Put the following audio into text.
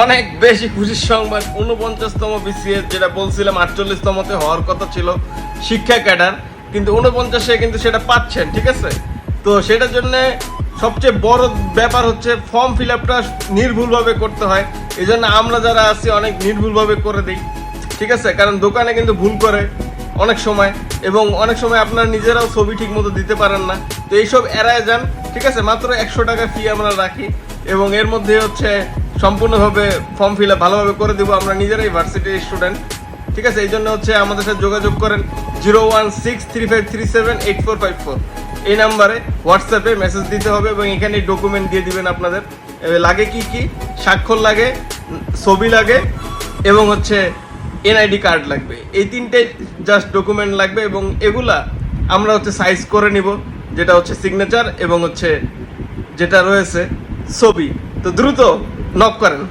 অনেক বেশি খুশির সংবাদ উনপঞ্চাশতম বিসিএস যেটা বলছিলাম, আটচল্লিশতমতে হওয়ার কথা ছিল শিক্ষা ক্যাডার, কিন্তু উনপঞ্চাশে কিন্তু সেটা পাচ্ছেন, ঠিক আছে? তো সেটার জন্য সবচেয়ে বড় ব্যাপার হচ্ছে ফর্ম ফিল আপটা নির্ভুলভাবে করতে হয়। এই জন্য আমরা যারা আছি, অনেক নির্ভুলভাবে করে দিই, ঠিক আছে? কারণ দোকানে কিন্তু ভুল করে অনেক সময়, এবং অনেক সময় আপনারা নিজেরাও ছবি ঠিক মতো দিতে পারেন না। তো এইসব এড়ায় যান, ঠিক আছে? মাত্র একশো টাকা ফি আমরা রাখি, এবং এর মধ্যে হচ্ছে সম্পূর্ণভাবে ফর্ম ফিল আপ ভালোভাবে করে দেবো আমরা নিজেরাই ভার্সিটির স্টুডেন্ট ঠিক আছে? এই জন্য হচ্ছে আমাদের সাথে যোগাযোগ করেন zero one six three five three seven eight four five four এই নাম্বারে হোয়াটসঅ্যাপে মেসেজ দিতে হবে এবং এখানে ডকুমেন্ট দিয়ে দিবেন আপনাদের। লাগে কি কি? স্বাক্ষর লাগে, ছবি লাগে এবং হচ্ছে এনআইডি কার্ড লাগবে। এই তিনটে জাস্ট ডকুমেন্ট লাগবে এবং এগুলা আমরা হচ্ছে সাইজ করে নিব, যেটা হচ্ছে সিগনেচার এবং হচ্ছে যেটা রয়েছে ছবি। তো দ্রুত নক করেন।